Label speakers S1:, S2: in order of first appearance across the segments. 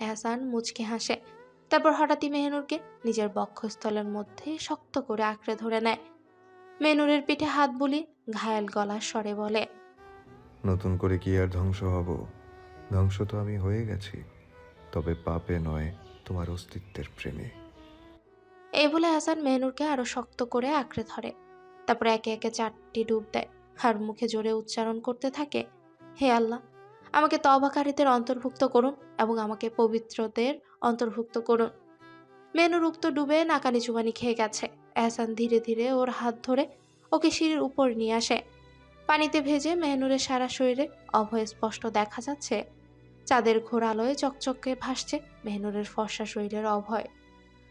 S1: এহসান মুচকে হাসে। তারপর হঠাৎই মেহনুরকে নিজের বক্ষস্থলের মধ্যে শক্ত করে আঁকড়ে ধরে নেয়। মেনুরের পিঠে হাত বুলিয়ে ঘায়াল গলার স্বরে বলে
S2: নতুন করে কি আর ধ্বংস হব? ধ্বংস তো আমি হয়ে গেছি। তবে পাপে নয় তোমার অস্তিত্বের প্রেমে।
S1: এই বলে হাসান মেহনুরকে আরও শক্ত করে আঁকড়ে ধরে। তারপর একে একে চারটি ডুব দেয়। আর মুখে জোরে উচ্চারণ করতে থাকে হে আল্লাহ আমাকে তবাকারীদের অন্তর্ভুক্ত করুন এবং আমাকে পবিত্রদের অন্তর্ভুক্ত করুন। মেনুর উক্ত ডুবে নাকানি চুবানি খেয়ে গেছে। এহসান ধীরে ধীরে ওর হাত ধরে ওকে সিঁড়ির উপর নিয়ে আসে। পানিতে ভেজে মেহনুরের সারা শরীরে অভয় স্পষ্ট দেখা যাচ্ছে। চাঁদের ঘোর আলোয় চকচকে ভাসছে মেহনুরের ফর্সা শরীরের অভয়।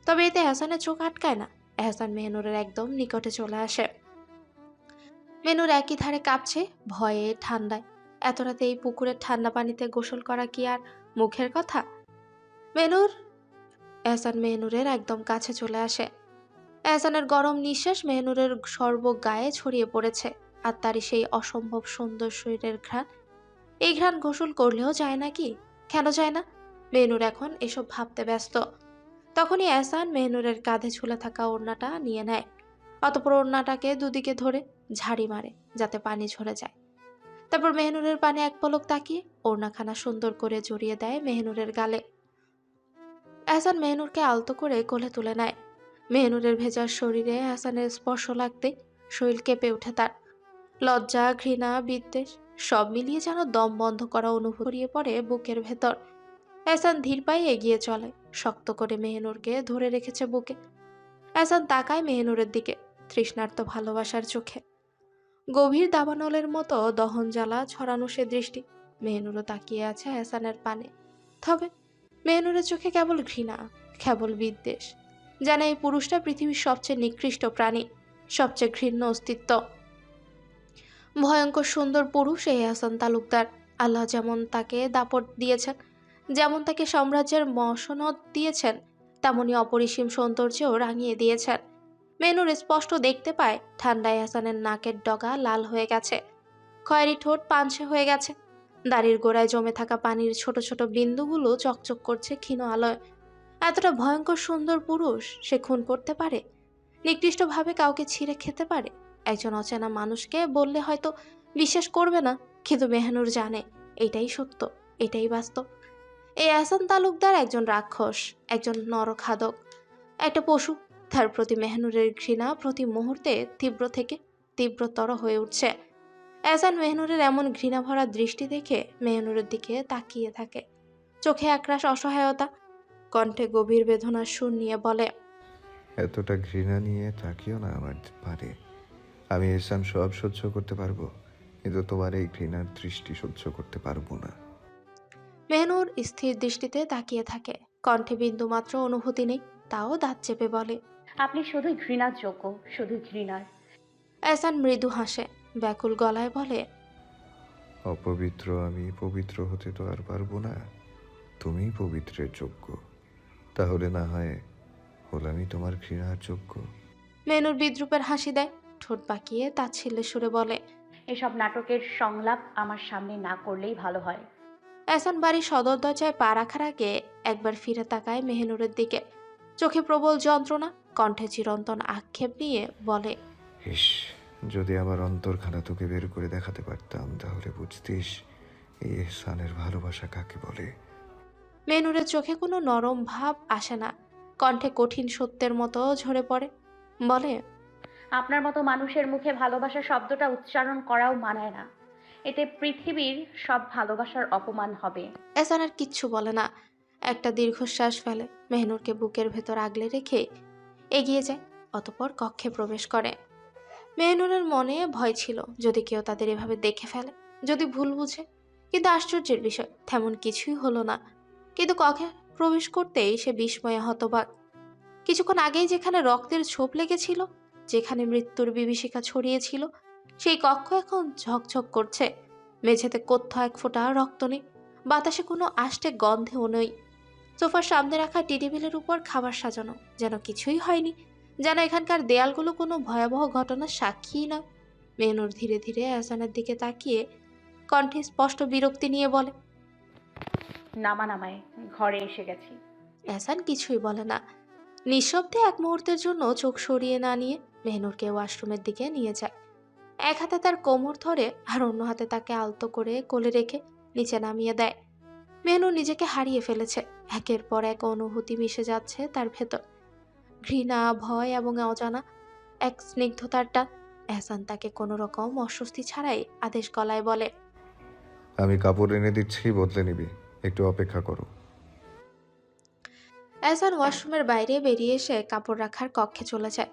S1: তবে এতে এহসানের চোখ আটকায় না। এহসান মেহনুরের একদম নিকটে চলে আসে। মেনুর একই ধারে কাঁপছে ভয়ে, ঠান্ডায়। এত রাতে এই পুকুরের ঠান্ডা পানিতে গোসল করা কি আর মুখের কথা? মেনুর? এহসান মেহনুরের একদম কাছে চলে আসে। এহসানের গরম নিঃশ্বাস মেহনুরের সর্ব গায়ে ছড়িয়ে পড়েছে, আর তারই সেই অসম্ভব সুন্দর শরীরের ঘ্রাণ। এই ঘ্রাণ গোসল করলেও যায় না কি? কেন যায় না? মেহনুর এখন এসব ভাবতে ব্যস্ত। তখনই এহসান মেহনুরের কাঁধে ঝুলে থাকা ওড়নাটা নিয়ে নেয়। অতপর ওড়নাটাকে দুদিকে ধরে ঝাড়ি মারে, যাতে পানি ঝরে যায়। তারপর মেহনুরের পানে এক পলক তাকিয়ে ওড়নাখানা সুন্দর করে জড়িয়ে দেয় মেহনুরের গালে। এহসান মেহনুরকে আলতো করে কোলে তুলে নেয়। মেহনুরের ভেজার শরীরে হাসানের স্পর্শ লাগতে শরীর কেঁপে ওঠে তার। লজ্জা, ঘৃণা, বিদ্বেষ সব মিলিয়ে যেন দম বন্ধ করা অনুভব করিয়ে পড়ে বুকের ভেতর। এহসান ধীর পায়ে এগিয়ে চলে, শক্ত করে মেহনুরকে ধরে রেখেছে বুকে। এহসান তাকায় মেহনুরের দিকে, তৃষ্ণার্ত ভালোবাসার চোখে। গভীর দাবানলের মতো দহন জ্বালা ছড়ানো সে দৃষ্টি। মেহনুরও তাকিয়ে আছে এহসানের পানে। তবে মেহনুরের চোখে কেবল ঘৃণা, কেবল বিদ্বেষ, যেন এই পুরুষটা পৃথিবীর সবচেয়ে নিকৃষ্ট প্রাণী, সবচেয়ে ঘৃণ্য অস্তিত্ব। ভয়ঙ্কর সুন্দর পুরুষ এই হাসান তালুকদার। আল্লাহ যেমন তাকে দাপট দিয়েছেন, যেমন তাকে সাম্রাজ্যের মসনদ দিয়েছেন, তেমনি অপরিসীম সৌন্দর্যও রাঙিয়ে দিয়েছেন। মেনুর স্পষ্ট দেখতে পায়, ঠান্ডায় হাসানের নাকের ডগা লাল হয়ে গেছে। খয়েরি ঠোঁট পাঞ্ছে হয়ে গেছে। দাড়ির গোড়ায় জমে থাকা পানির ছোট ছোট বিন্দুগুলো চকচক করছে ক্ষীণ আলোয়। এতটা ভয়ঙ্কর সুন্দর পুরুষ, সে খুন করতে পারে? নিকৃষ্টভাবে কাউকে ছিঁড়ে খেতে পারে? একজন অচেনা মানুষকে বললে হয়তো বিশ্বাস করবে না, কিন্তু মেহনুর জানে, এটাই সত্য, এটাই বাস্তব। এই আসান তালুকদার একজন রাক্ষস, একজন নরখাদক, একটা পশু তার প্রতি মেহনুরের ঘৃণা প্রতি মুহূর্তে তীব্র থেকে তীব্রতর হয়ে উঠছে। এহসান মেহনুরের এমন ঘৃণা ভরা দৃষ্টি দেখে মেহনুরের দিকে তাকিয়ে থাকে। চোখে একরাশ অসহায়তা কণ্ঠে গভীর বেদনার সুর নিয়ে বলে
S2: এতটা ঘৃণা নিয়ে তাকিও না আমার পারে। আমি এসান সব সহ্য করতে পারব কিন্তু তোমার এই ঘৃণার দৃষ্টি সহ্য করতে পারব না।
S1: মেহনুর স্থির দৃষ্টিতে তাকিয়ে থাকে। কণ্ঠে বিন্দুমাত্র অনুভূতি নেই তাও দাঁত চেপে বলে
S3: আপনি শুধুই ঘৃণার যোগ্য শুধু ঘৃণার।
S1: এহসান মৃদু হাসে ব্যাকুল গলায় বলে
S2: অপবিত্র আমি পবিত্র হতে তো আর পারব না। তুমি পবিত্রের যোগ্য। তাহলে না হয় হলামই তোমার ঘৃণার যোগ্য।
S1: মেনুর বিদ্রুপের হাসি দেয় ঠোঁট পাকিয়ে বাঁকিয়ে ছেলে সুরে বলে
S3: এসব নাটকের সংলাপ আমার সামনে না করলেই ভালো হয়।
S1: এহসান বাড়ির সদর দরজায় পা রাখার আগে একবার ফিরে তাকায় মেহনুরের দিকে। চোখে প্রবল যন্ত্রণা কণ্ঠে চিরন্তন আক্ষেপ নিয়ে বলে
S2: ইস যদি আমার অন্তরখানা তোকে বের করে দেখাতে পারতাম তাহলে বুঝতিস এই এহসানের ভালোবাসা কাকে বলে?
S1: মেনুরের চোখে কোনো নরম ভাব আসে না। কণ্ঠে কঠিন সত্যের মতো ঝরে পড়ে। বলে
S3: আপনার মতো মানুষের মুখে ভালোবাসা শব্দটা উচ্চারণ করাও মানায় না। এতে পৃথিবীর সব ভালোবাসার অপমান হবে।
S1: এহসানের কিচ্ছু বলে না। একটা দীর্ঘশ্বাস ফেলে। মেহনুরকে বুকের ভেতর আগলে রেখে এগিয়ে যায়, অতপর কক্ষে প্রবেশ করে। মেহনুরের মনে ভয় ছিল, যদি কেউ তাদের এভাবে দেখে ফেলে, যদি ভুল বুঝে। কিন্তু আশ্চর্যের বিষয়, তেমন কিছুই হলো না। কিন্তু কক্ষে প্রবেশ করতেই সে বিস্ময়ে হতবাক। কিছুক্ষণ আগেই যেখানে রক্তের ছোপ লেগেছিল, যেখানে মৃত্যুর বিভীষিকা ছড়িয়েছিল, সেই কক্ষ এখন ঝকঝক করছে। মেঝেতে কোত্থ এক ফোঁটা রক্ত নেই, বাতাসে কোনো আষ্টে গন্ধেও নেই। সোফার সামনে রাখা টি টেবিলের উপর খাবার সাজানো যেন কিছুই হয়নি। যেন এখানকার দেয়ালগুলো কোনো ভয়াবহ ঘটনার সাক্ষীই না। মেনুর ধীরে ধীরে আহসানের দিকে তাকিয়ে কণ্ঠে স্পষ্ট বিরক্তি নিয়ে বলে
S3: নামা নামায় ঘরে এসে গেছি।
S1: এহসান কিছুই বলে না। নিঃশব্দে এক মুহূর্তের জন্য চোখ সরিয়ে না নিয়ে মেহনুরকে ওয়াশরুমের দিকে নিয়ে যায়। এক হাতে তার কোমর ধরে আর অন্য হাতে তাকে আলতো করে কোলে রেখে নিচে নামিয়ে দেয়। মেহনুর নিজেকে হারিয়ে ফেলেছে। একের পর এক অনুভূতি মিশে যাচ্ছে তার ভেতর। ঘৃণা ভয় এবং অজানা এক স্নিগ্ধতার টান এহসান তাকে কোনো রকম অস্বস্তি ছাড়াই আদেশ গলায় বলে
S2: আমি কাপড় এনে দিচ্ছি বদলে নিবি। একটু অপেক্ষা করো।
S1: এহসান ওয়াশরুমের বাইরে বেরিয়ে এসে কাপড় রাখার কক্ষে চলে যায়।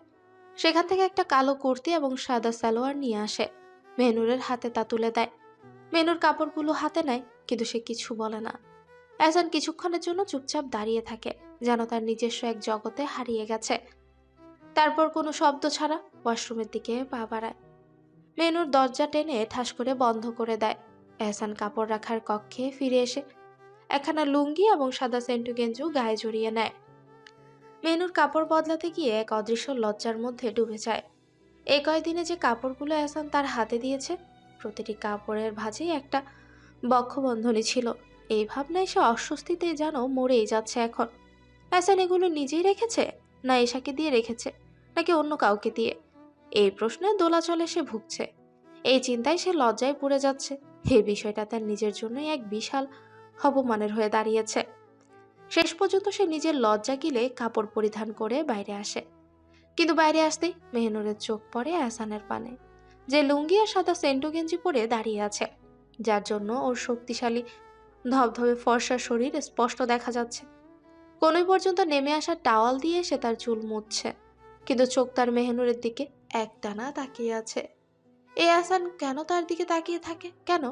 S1: সেখান থেকে একটা কালো কুর্তি এবং সাদা সালোয়ার নিয়ে আসে। মেনুরের হাতে তা তুলে দেয়। মেনুর কাপড়গুলো হাতে নেয়। কিন্তু সে কিছু বলে না। এহসান কিছুক্ষণের জন্য চুপচাপ দাঁড়িয়ে থাকে, যেন তার নিজস্ব এক জগতে হারিয়ে গেছে। তারপর কোনো শব্দ ছাড়া ওয়াশরুমের দিকে পা বাড়ায়। মেনুর দরজা টেনে ঠাস করে বন্ধ করে দেয়। এহসান কাপড় রাখার কক্ষে ফিরে এসে একখানা লুঙ্গি এবং সাদা সেন্টু গেঞ্জু গায়ে জড়িয়ে নেয়। মেনুর কাপড় বদলাতে গিয়ে এক অদৃশ্য লজ্জার মধ্যে ডুবে যায়। এই কয়দিনে যে কাপড়গুলো এহসান তার হাতে দিয়েছে, প্রতিটি কাপড়ের ভাঁজেই একটা বক্ষবন্ধনী ছিল। এই ভাবনায় সে অস্বস্তিতে যেন মরেই যাচ্ছে এখন। এহসান এগুলো নিজেই রেখেছে, না এশাকে দিয়ে রেখেছে, নাকি অন্য কাউকে দিয়ে? এই প্রশ্নে দোলাচলে সে ভুগছে। এই চিন্তায় সে লজ্জায় পড়ে যাচ্ছে। এই বিষয়টা তার নিজের জন্যই এক বিশাল অপমানের হয়ে দাঁড়িয়েছে। শেষ পর্যন্ত সে নিজের লজ্জা গিলে কাপড় পরিধান করে বাইরে আসে। কিন্তু বাইরে আসতেই মেহনুরের চোখ পড়ে আহসানের পানে, যে লুঙ্গি আর সাদা সেন্টু গেঞ্জি পরে দাঁড়িয়ে আছে। যার জন্য ওর শক্তিশালী, ধবধবে ফর্সা শরীর স্পষ্ট দেখা যাচ্ছে। কোনোই পর্যন্ত নেমে আসা টাওয়াল দিয়ে সে তার চুল মুছছে, কিন্তু চোখ তার মেহনুরের দিকে একটানা তাকিয়ে আছে। এ আসান কেন তার দিকে তাকিয়ে থাকে? কেন?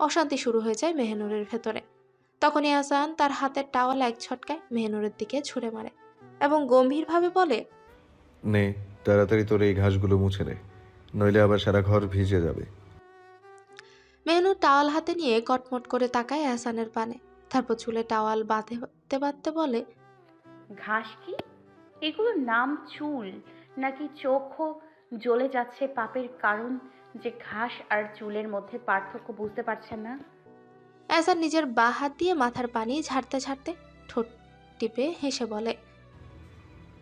S1: অশান্তি শুরু হয়ে যায় মেহনুরের ভেতরে। তখনই আসান তার হাতের টাওয়াল এক ছটকায় মেহনুরের দিকে ছুঁড়ে মারে এবং গম্ভীরভাবে বলে,
S2: নে, তাড়াতাড়ি তোর এই ঘাসগুলো মুছে নে, নইলে আবার সারা ঘর ভিজে যাবে।
S1: মেহনুর টাওয়াল হাতে নিয়ে কটমট করে তাকায় আহসানের পানে। তারপর চুলে টাওয়াল বাঁধতে বাঁধতে বলে
S3: ঘাস কি? এগুলোর নাম চুল নাকি চোখও জ্বলে যাচ্ছে পাপের কারণ যে ঘাস আর চুলের মধ্যে পার্থক্য বুঝতে পারছেন না?
S1: আহসান নিজের বা হাত দিয়ে মাথার পানি ঝাড়তে ঝাড়তে ঠোঁট টিপে হেসে বলে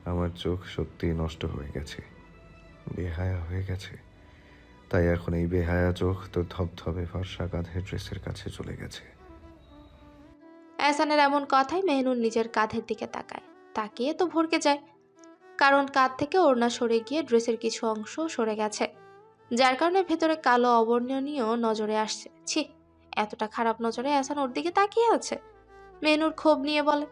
S2: আমার চোখ সত্যিই নষ্ট হয়ে গেছে বেহায়া হয়ে গেছে। তাই এখন এই বেহায়া চোখ তো ধবধবে ফর্সা কাঁধের ড্রেসের কাছে চলে গেছে।
S1: এহসানের এমন কথাই মেহনুর নিজের কাঁধের দিকে তাকায়। তাকিয়ে তো ভরকে যায়। কারণ কাঁধ থেকে ওড়না সরে গিয়ে ড্রেসের কিছু অংশ সরে গেছে। যার কারণে ভেতরে কালো অবর্ণনীয় নজরে আসছে। ছি এতটা খারাপ নজরে এহসান ওর দিকে তাকিয়ে আছে। মেহনুর ক্ষোভ নিয়ে বলে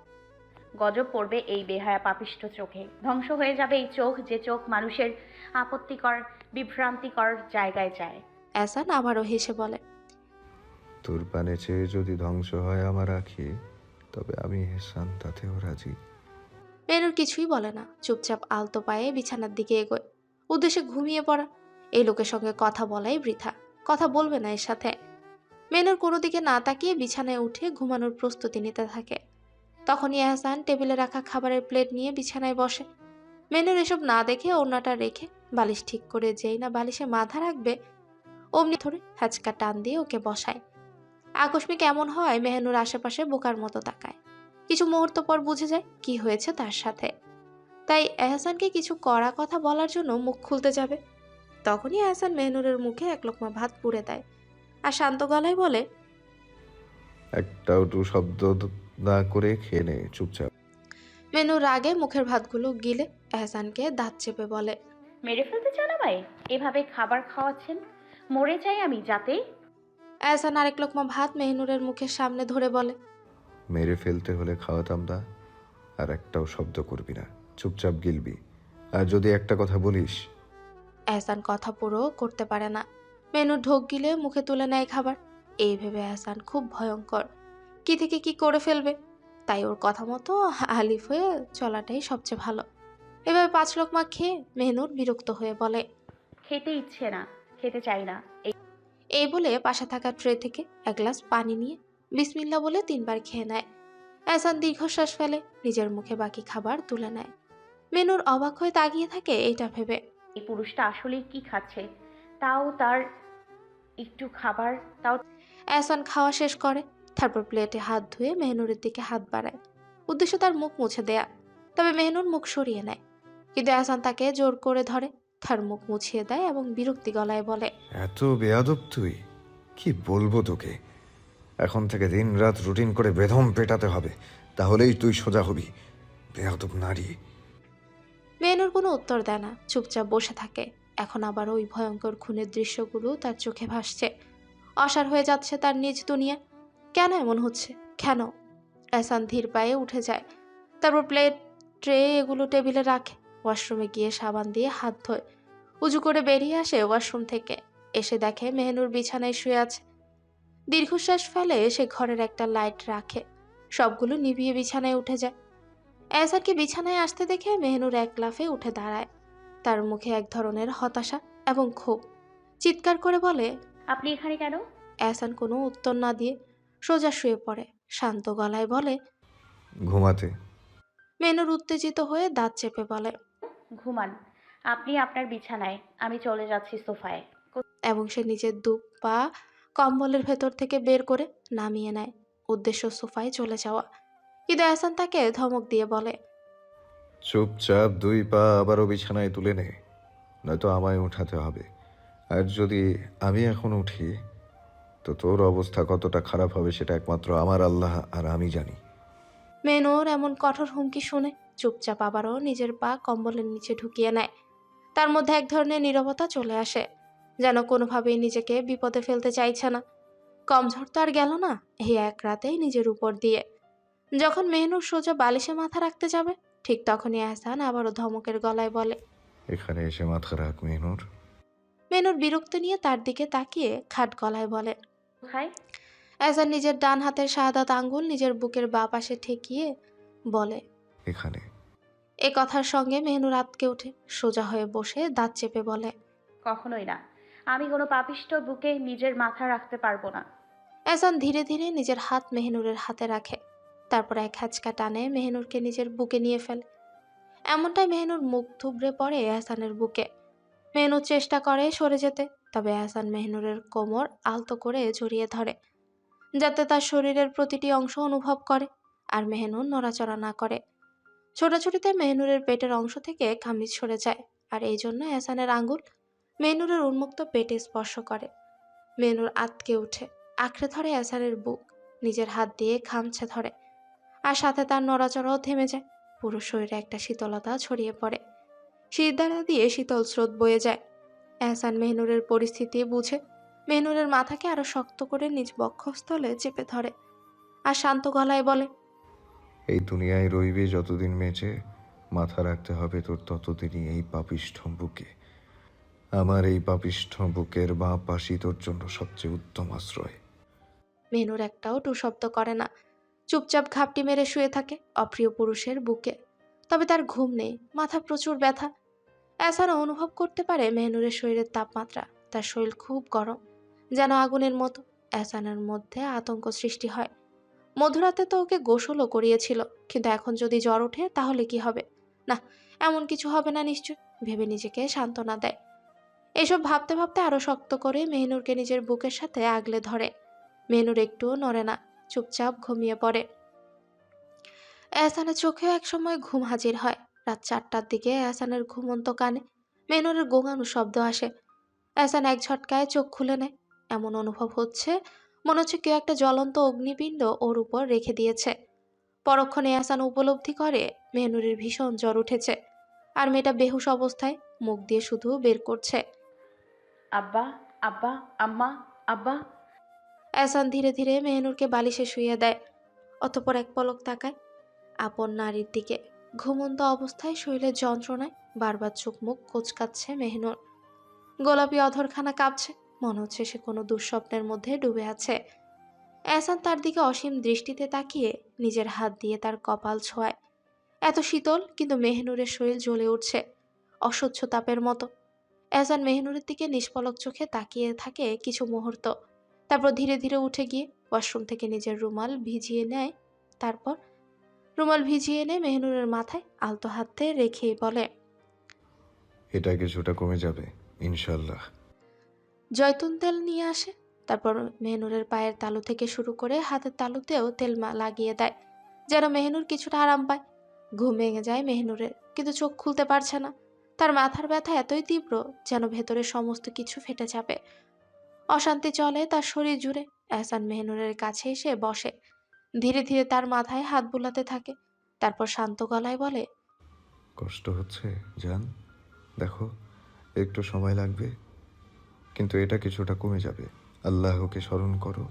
S3: গজব পড়বে এই বেহায়া পাপিষ্ট চোখে। ধ্বংস হয়ে যাবে এই চোখ যে চোখ মানুষের আপত্তিকর বিভ্রান্তিকর জায়গায় যায়।
S1: এহসান আবারও হেসে বলে
S2: তোর পানে চেয়ে যদি ধ্বংস হয় আমার আখি তবে আমি হেসান তাতেও রাজি।
S1: মেনুর কিছুই বলে না। চুপচাপ আলতো পায়ে বিছানার দিকে এগোয়। উদ্দেশ্যে ঘুমিয়ে পড়া। এই লোকের সঙ্গে কথা বলাই বৃথা। কথা বলবে না এর সাথে। মেনুর কোনো দিকে না তাকিয়ে বিছানায় উঠে ঘুমানোর প্রস্তুতি নিতে থাকে। তখনই এহসান টেবিলে রাখা খাবারের প্লেট নিয়ে বিছানায় বসে। মেনুর এসব না দেখে ওড়নাটা রেখে বালিশ ঠিক করে যেই না বালিশে মাথা রাখবে অমনি ধরে হ্যাচকা টান দিয়ে ওকে বসায়। আকস্মিক এমন হয় মেহনুর আশেপাশে বোকার মতো তাকায়। কিছু মুহূর্ত পর বুঝে যায় কি হয়েছে তার সাথে। তাই এহসানকে কিছু কড়া কথা বলার জন্য মুখ খুলতে যাবে। তখনই এহসান মেহনুরের মুখে এক লোকমা ভাত পুড়ে দেয় আর শান্ত গলায় বলে
S2: একটাও টু শব্দ না করে খেয়ে নে চুপচাপ।
S1: মেনুর রাগে মুখের ভাতগুলো গিলে এহসানকে দাঁত চেপে বলে
S3: মেরে ফেলতে চান আমায়? এভাবে খাবার খাওয়াচ্ছেন? মরে যাই আমি যাতে।
S1: এহসান আরেক লোকমা ভাত মেহনুরের মুখের সামনে ধরে বলে
S2: মেরে ফেলতে হলে খাওয়াতাম না আর একটাও শব্দ করবি না। চুপচাপ গিলবি। আর যদি একটা কথা বলিস।
S1: এহসান কথা পুরো করতে পারে না। মেনু ঢোক গিলে মুখে তুলে নেয় খাবার। এই ভেবে এহসান খুব ভয়ঙ্কর। কি থেকে কি করে ফেলবে? তাই ওর কথা মতো আলিফ হয়ে চলাটাই সবচেয়ে ভালো। এভাবে পাঁচ লোকমা খেয়ে মেহনুর বিরক্ত হয়ে বলে
S3: খেতে ইচ্ছে না খেতে চাই না। এই
S1: এই বলে পাশে থাকা ট্রে থেকে এক গ্লাস পানি নিয়ে বিসমিল্লা বলে তিনবার খেয়ে নেয়। এহসান দীর্ঘশ্বাস ফেলে নিজের মুখে বাকি খাবার তুলে নেয়। মেনুর অবাক হয়ে তাকিয়ে থাকে এইটা ভেবে।
S3: এই পুরুষটা আসলে কি খাচ্ছে? তাও তার একটু খাবার তাও
S1: এহসান খাওয়া শেষ করে তারপর প্লেটে হাত ধুয়ে মেহনুরের দিকে হাত বাড়ায়। উদ্দেশ্য তার মুখ মুছে দেয়া। তবে মেহনুর মুখ সরিয়ে নেয়। কিন্তু এহসান তাকে জোর করে ধরে তার মুখ মুছিয়ে দেয় এবং বিরক্তি গলায় বলে
S2: এত বেয়াদব তুই? কি বলব তোকে? এখন থেকে দিন রাত রুটিন করে বেদম পেটাতে হবে তাহলেই তুই সোজা হবি বেয়াদব নারী।
S1: মেহনুর কোনো উত্তর দেয় না চুপচাপ বসে থাকে। এখন আবার ওই ভয়ঙ্কর খুনের দৃশ্যগুলো তার চোখে ভাসছে। অসার হয়ে যাচ্ছে তার নিজ দুনিয়া। কেন এমন হচ্ছে? কেন? এসান ধীর পায়ে উঠে যায়। তারপর প্লেট ট্রে এগুলো টেবিলে রাখে। ওয়াশরুমে গিয়ে সাবান দিয়ে হাত ধোয়। উজু করে বেরিয়ে আসে ওয়াশরুম থেকে। এসে দেখে মেহনুর বিছানায় শুয়ে আছে। দীর্ঘশ্বাস ফেলে সে ঘরের একটা লাইট রাখে। সবগুলো নিভিয়ে বিছানায় উঠে যায়। এসারকে বিছানায় আসতে দেখে মেহনুর এক লাফে উঠে দাঁড়ায়। তার মুখে এক ধরনের হতাশা এবং ক্ষোভ। চিৎকার করে বলে
S3: আপনি এখানে কেন?
S1: এহসান কোনো উত্তর না দিয়ে সোজা শুয়ে পড়ে। শান্ত গলায় বলে
S2: ঘুমাতে।
S1: মেনুর উত্তেজিত হয়ে দাঁত চেপে বলে
S3: ঘুমান আপনি আপনার বিছানায় আমি চলে যাচ্ছি সোফায়।
S1: এবং সে নিজের দু পা কম্বলের ভেতর থেকে বের করে নামিয়ে নেয় উদ্দেশ্য সোফায় চলে যাওয়া। কিন্তু এহসান তাকে ধমক দিয়ে বলে
S2: চুপচাপ দুই পা আবারও বিছানায় তুলে নে নয়তো আমায় উঠাতে হবে। আর যদি আমি এখন উঠি তো তোর অবস্থা কতটা খারাপ হবে সেটা একমাত্র আমার আল্লাহ আর আমি জানি।
S1: মেনুর এমন কঠোর হুমকি শুনে চুপচাপ আবারও নিজের পা কম্বলের নিচে ঢুকিয়ে নেয়। তার মধ্যে এক ধরনের নীরবতা চলে আসে যেন কোনোভাবেই নিজেকে বিপদে ফেলতে চাইছে না। কম ঝড় তো আর গেল না এই এক রাতেই নিজের উপর দিয়ে। যখন মেহনুর সোজা বালিশে মাথা রাখতে যাবে ঠিক তখনই আহসান আবারও ধমকের গলায় বলে
S2: এখানে এসে মাথা রাখ মেহনুর।
S1: মেনুর বিরক্ত নিয়ে তার দিকে তাকিয়ে খাট গলায় বলে
S3: কোথায়?
S1: আহসান নিজের ডান হাতের শাহাদাত আঙ্গুল নিজের বুকের বা পাশে ঠেকিয়ে বলে
S2: এখানে।
S1: এ কথার সঙ্গে মেহনুর আতকে ওঠে সোজা হয়ে বসে দাঁত চেপে বলে
S3: কখনোই না। আমি কোনো পাপিষ্ট বুকে নিজের মাথা রাখতে পারব না।
S1: এহসান ধীরে ধীরে নিজের হাত মেহনুরের হাতে রাখে। তারপর এক হ্যাচকা টানে মেহনুরকে নিজের বুকে নিয়ে ফেলে। এমনটাই মেহনুর মুখ থুবড়ে পড়ে এহসানের বুকে। মেহনুর চেষ্টা করে সরে যেতে তবে এহসান মেহনুরের কোমর আলতো করে জড়িয়ে ধরে। যাতে তার শরীরের প্রতিটি অংশ অনুভব করে আর মেহনুর নড়াচড়া না করে। ছোটাছুটিতে মেহনুরের পেটের অংশ থেকে কামিজ সরে যায় আর এই জন্য এহসানের আঙ্গুল মেহনুরের উন্মুক্ত পেটে স্পর্শ করে। মেহনুর আতকে উঠে, আঁকড়ে ধরে এসারের বুক, নিজের হাত দিয়ে খামছে ধরে আর সাথে তার নড়াচড়াও থেমে যায়। পুরো শরীরে একটা শীতলতা ছড়িয়ে পড়ে। শীতদানা দিয়ে শীতল স্রোত বয়ে যায়। এহসান মেহনুরের পরিস্থিতি বুঝে মেহনুরের মাথাকে আরও শক্ত করে নিজ বক্ষস্থলে চেপে ধরে আর শান্ত গলায় বলে
S2: এই দুনিয়ায় রইবে যতদিন বেঁচে মাথা রাখতে হবে তোর ততদিনই এই পাপিষ্ঠ বুকে। আমার এই পাপিষ্ঠ বুকের বাঁ পাশই তোর জন্য সবচেয়ে উত্তম আশ্রয়।
S1: মেনুর একটাও টু শব্দ করে না। চুপচাপ ঘাপটি মেরে শুয়ে থাকে অপ্রিয় পুরুষের বুকে। তবে তার ঘুম নেই মাথা প্রচুর ব্যথা। এছাড়া অনুভব করতে পারে মেহনুরের শরীরের তাপমাত্রা তার শরীর খুব গরম। যেন আগুনের মতো এহসানের মধ্যে আতঙ্ক সৃষ্টি হয়। মধুরাতে তো ওকে গোসলও করিয়েছিল, কিন্তু এখন যদি জ্বর ওঠে, তাহলে কি হবে? না, এমন কিছু হবে না নিশ্চয়, ভেবে নিজেকে সান্ত্বনা দেয়। এসব ভাবতে ভাবতে আরও শক্ত করে মেহনুরকে নিজের বুকের সাথে আগলে ধরে। মেনুর একটুও নড়ে না, চুপচাপ ঘুমিয়ে পড়ে। এহসানের চোখেও একসময় ঘুম হাজির হয়। রাত চারটার দিকে এহসানের ঘুমন্ত কানে মেনুরের গোঙানো শব্দ আসে। এহসান এক ঝটকায় চোখ খুলে নেয়। এমন অনুভব হচ্ছে মনে হচ্ছে কেউ একটা জ্বলন্ত অগ্নিপিণ্ড ওর উপর রেখে দিয়েছে। পরক্ষণে এহসান উপলব্ধি করে মেহনুরের ভীষণ জ্বর উঠেছে আর মেয়েটা বেহুশ অবস্থায় মুখ দিয়ে শুধু বের করছে।
S3: আব্বা আব্বা আম্মা আব্বা।
S1: এহসান ধীরে ধীরে মেহনুরকে বালিশে শুইয়ে দেয় অতপর এক পলক তাকায় আপন নারীর দিকে। ঘুমন্ত অবস্থায় শরীরের যন্ত্রণায় বারবার চোখ মুখ কোচকাচ্ছে মেহনুর। গোলাপি অধরখানা কাঁপছে। মনে হচ্ছে সে কোনো দুঃস্বপ্নের মধ্যে ডুবে আছে। এহসান তার দিকে অসীম দৃষ্টিতে তাকিয়ে নিজের হাত দিয়ে তার কপাল ছোঁয়ায়। এত শীতল, কিন্তু মেহনুরের শরীর জ্বলে উঠছে অসহ্য তাপের মতো। এহসান মেহনুরের দিকে নিষ্পলক চোখে তাকিয়ে থাকে কিছু মুহূর্ত। তারপর ধীরে ধীরে উঠে গিয়ে ওয়াশরুম থেকে নিজের রুমাল ভিজিয়ে নেয়। তারপর রুমাল ভিজিয়ে এনে মেহনুরের মাথায় আলতো হাতে রেখেই বলে,
S2: এটা কিছুটা কমে যাবে ইনশাল্লাহ
S1: জয়তুন তেল নিয়ে আসে, তারপর মেহনুরের পায়ের তালু থেকে শুরু করে হাতের তালুতেও তেল লাগিয়ে দেয়, যেন মেহনুর কিছুটা আরাম পায়। ঘুম ভেঙে যায় মেহনুরের, কিন্তু চোখ খুলতে পারছে না। তার মাথার ব্যথা এতই তীব্র যেন ভেতরে সমস্ত কিছু ফেটে যাবে। অশান্তি চলে তার শরীর জুড়ে, এহসান মেহনুরের কাছে এসে বসে। ধীরে ধীরে তার মাথায় হাত বুলাতে থাকে, তারপর শান্ত গলায় বলে,
S2: কষ্ট হচ্ছে, জান। দেখো, একটু সময় লাগবে। কিন্তু এটা কিছুটা কমে যাবে। আল্লাহকে স্মরণ করো।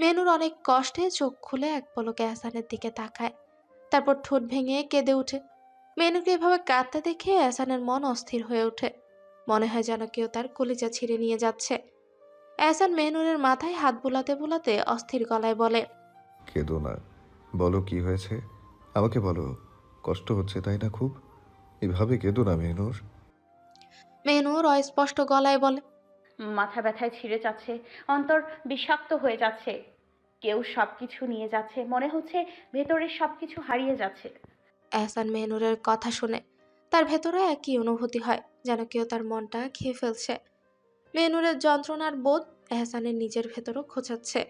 S1: মেনুর অনেক কষ্টে চোখ খুলে এক পলকে এহসানের দিকে তাকায়। তারপর ঠোঁট ভেঙে কেঁদে ওঠে মেনুকে এভাবে কাঁদতে দেখে এহসানের মন অস্থির হয়ে ওঠে। মনে হয় যেন কেউ তার কলিজা ছিঁড়ে নিয়ে যাচ্ছে। এহসান মেহনুরের মাথায় হাত বুলাতে বুলাতে অস্থির গলায় বলে
S2: কেঁদো না। বলো কি হয়েছে? আমাকে বলো। কষ্ট হচ্ছে তাই না খুব? এভাবে কেঁদো না মেহনুর
S1: মেহনুর অস্পষ্ট গলায় বলে
S3: মাথা ব্যথায় ছিঁড়ে যাচ্ছে, অন্তর বিষাক্ত হয়ে যাচ্ছে। কেউ সব কিছু নিয়ে যাচ্ছে, মনে হচ্ছে ভেতরের সব কিছু হারিয়ে যাচ্ছে।
S1: এহসান মেহনুরের কথা শুনে তার ভেতরে একই অনুভূতি হয়, যেন কেউ তার মনটা খেয়ে ফেলছে। মেহনুরের যন্ত্রণার বোধ এহসানের নিজের ভেতরও খোঁচাচ্ছে।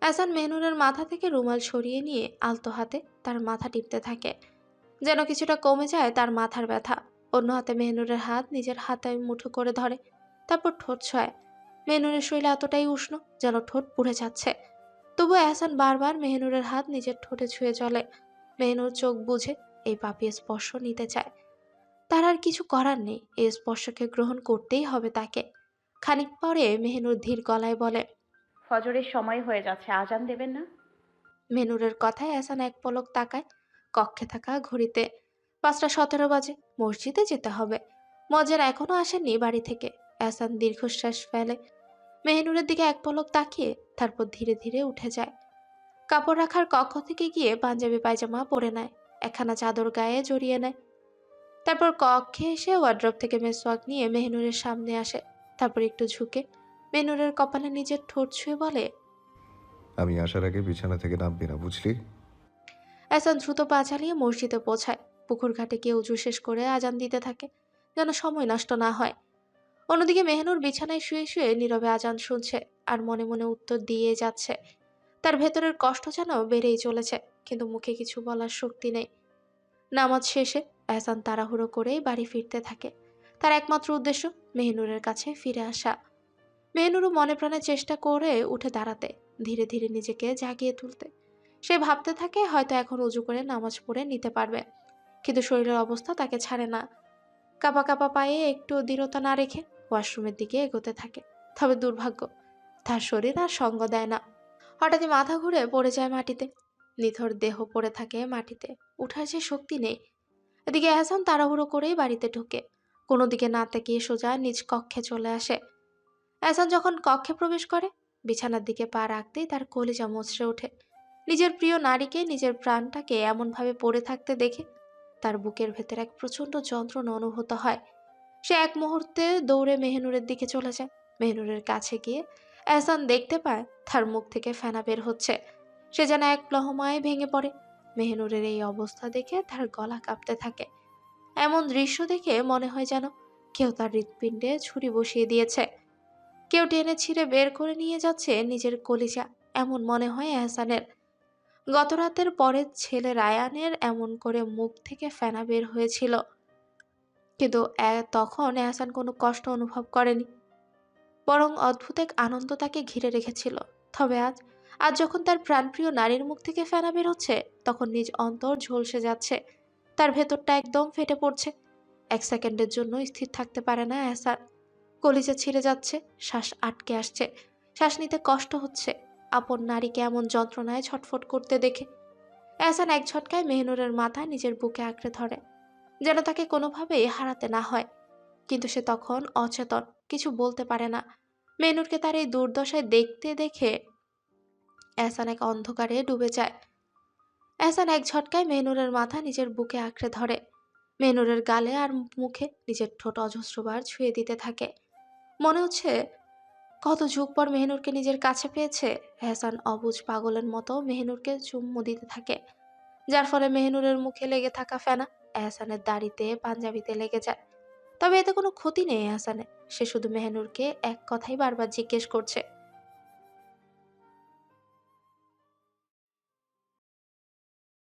S1: এহসান মেহনুরের মাথা থেকে রুমাল সরিয়ে নিয়ে আলতো হাতে তার মাথা টিপতে থাকে। যেন কিছুটা কমে যায় তার মাথার ব্যথা। অন্য হাতে মেহনুরের হাত নিজের হাতে মুঠো করে ধরে। তারপর ঠোঁট ছোঁয়। মেহনুরের শরীর এতটাই উষ্ণ যেন ঠোঁট পুড়ে যাচ্ছে। তবু এহসান বারবার মেহনুরের হাত নিজের ঠোঁটে ছুঁয়ে চলে। মেহনুর চোখ বুঝে এই পাপি স্পর্শ নিতে চায়। তার আর কিছু করার নেই এই স্পর্শকে গ্রহণ করতেই হবে তাকে। খানিক পরে মেহনুর ধীর গলায় বলে
S3: ফজরের সময় হয়ে যাচ্ছে আজান দেবেন না?
S1: মেনুরের কথায় এহসান এক পলক তাকায় কক্ষে থাকা ঘড়িতে। পাঁচটা সতেরো বাজে মসজিদে যেতে হবে। মজার এখনও আসেননি বাড়ি থেকে। এহসান দীর্ঘশ্বাস ফেলে। মেহনুরের দিকে এক পলক তাকিয়ে তারপর ধীরে ধীরে উঠে যায়। কাপড় রাখার কক্ষ থেকে গিয়ে পাঞ্জাবি পায়জামা পরে নেয় একখানা চাদর গায়ে জড়িয়ে নেয়। তারপর কক্ষে এসে ওয়ার্ড্রপ থেকে মেসওয়াক নিয়ে মেহনুরের সামনে আসে। তারপর একটু ঝুঁকে মেহনুরের কপালে নিজের ঠোঁট ছুঁয়ে বলে
S2: আমি আসার আগে বিছানা থেকে নামবি না বুঝলি?
S1: এহসান দ্রুত পা চালিয়ে মসজিদে পৌঁছায়। পুকুর ঘাটে গিয়ে উজু শেষ করে আজান দিতে থাকে যেন সময় নষ্ট না হয়। অন্যদিকে মেহনুর বিছানায় শুয়ে শুয়ে নীরবে আজান শুনছে আর মনে মনে উত্তর দিয়ে যাচ্ছে। তার ভেতরের কষ্ট যেন বেড়েই চলেছে, কিন্তু মুখে কিছু বলার শক্তি নেই। নামাজ শেষে এহসান তাড়াহুড়ো করেই বাড়ি ফিরতে থাকে। তার একমাত্র উদ্দেশ্য মেহনুরের কাছে ফিরে আসা। মেহনুরও মনে প্রাণে চেষ্টা করে উঠে দাঁড়াতে, ধীরে ধীরে নিজেকে জাগিয়ে তুলতে। সে ভাবতে থাকে হয়তো এখন উজু করে নামাজ পড়ে নিতে পারবে, কিন্তু শরীরের অবস্থা তাকে ছাড়ে না। কাপা কাপা পায়ে একটু দৃঢ়তা না রেখে ওয়াশরুমের দিকে এগোতে থাকে। তবে দুর্ভাগ্য, তার শরীর আর সঙ্গ দেয় না। হঠাৎই মাথা ঘুরে পড়ে যায় মাটিতে। নিথর দেহ পড়ে থাকে মাটিতে। উঠার যে শক্তি নেই। এদিকে এহসান তাড়াহুড়ো করেই বাড়িতে ঢোকে। কোনো দিকে না তাকিয়ে সোজা নিজ কক্ষে চলে আসে। এহসান যখন কক্ষে প্রবেশ করে, বিছানার দিকে পা রাখতেই তার কলিজা মচড়ে ওঠে। নিজের প্রিয় নারীকে নিজের প্রাণটাকে এমনভাবে পড়ে থাকতে দেখে তার বুকের ভেতর এক প্রচণ্ড যন্ত্রণা অনুভূত হয়। সে এক মুহূর্তে দৌড়ে মেহনুরের দিকে চলে যায়। মেহনুরের কাছে গিয়ে এহসান দেখতে পায় তার মুখ থেকে ফেনা বের হচ্ছে। সে যেন এক লহমায় ভেঙে পড়ে। মেহনুরের এই অবস্থা দেখে তার গলা কাঁপতে থাকে। এমন দৃশ্য দেখে মনে হয় যেন কেউ তার হৃৎপিণ্ডে ছুরি বসিয়ে দিয়েছে। কেউ টেনে ছিঁড়ে বের করে নিয়ে যাচ্ছে নিজের কলিজা, এমন মনে হয় এহসানের। গত রাতের পরের ছেলে রায়ানের এমন করে মুখ থেকে ফেনা বের হয়েছিল। কিন্তু তখন এহসান কোনো কষ্ট অনুভব করেনি। বরং অদ্ভুত এক আনন্দ তাকে ঘিরে রেখেছিল। তবে আজ আজ যখন তার প্রাণপ্রিয় নারীর মুখ থেকে ফেনা বের হচ্ছে তখন নিজ অন্তর ঝলসে যাচ্ছে। তার ভেতরটা একদম ফেটে পড়ছে। এক সেকেন্ডের জন্য স্থির থাকতে পারে না এহসান। কলিজা ছিঁড়ে যাচ্ছে, শ্বাস আটকে আসছে। শ্বাস নিতে কষ্ট হচ্ছে। আপন নারীকে এমন যন্ত্রণায় ছটফট করতে দেখে। এহসান এক ঝটকায় মেহনুরের মাথা নিজের বুকে আঁকড়ে ধরে। যেন তাকে কোনোভাবেই হারাতে না হয়। কিন্তু সে তখন অচেতন, কিছু বলতে পারে না। মেহনুরকে তার এই দুর্দশায় দেখতে দেখে এহসান এক অন্ধকারে ডুবে যায়। এহসান এক ঝটকায় মেহনুরের মাথা নিজের বুকে আঁকড়ে ধরে। মেহনুরের গালে আর মুখে নিজের ঠোঁট অজস্রবার ছুঁয়ে দিতে থাকে। মনে হচ্ছে কত যুগ পর মেহনুরকে নিজের কাছে পেয়েছে। এহসান অবুজ পাগলের মতো মেহনুরকে চুম্মু দিতে থাকে। যার ফলে মেহনুরের মুখে লেগে থাকা ফেনা এহসানের দাড়িতে পাঞ্জাবিতে লেগে যায়। তবে এতে কোনো ক্ষতি নেই এহসানের সে শুধু মেহনুরকে এক কথাই বারবার জিজ্ঞেস করছে।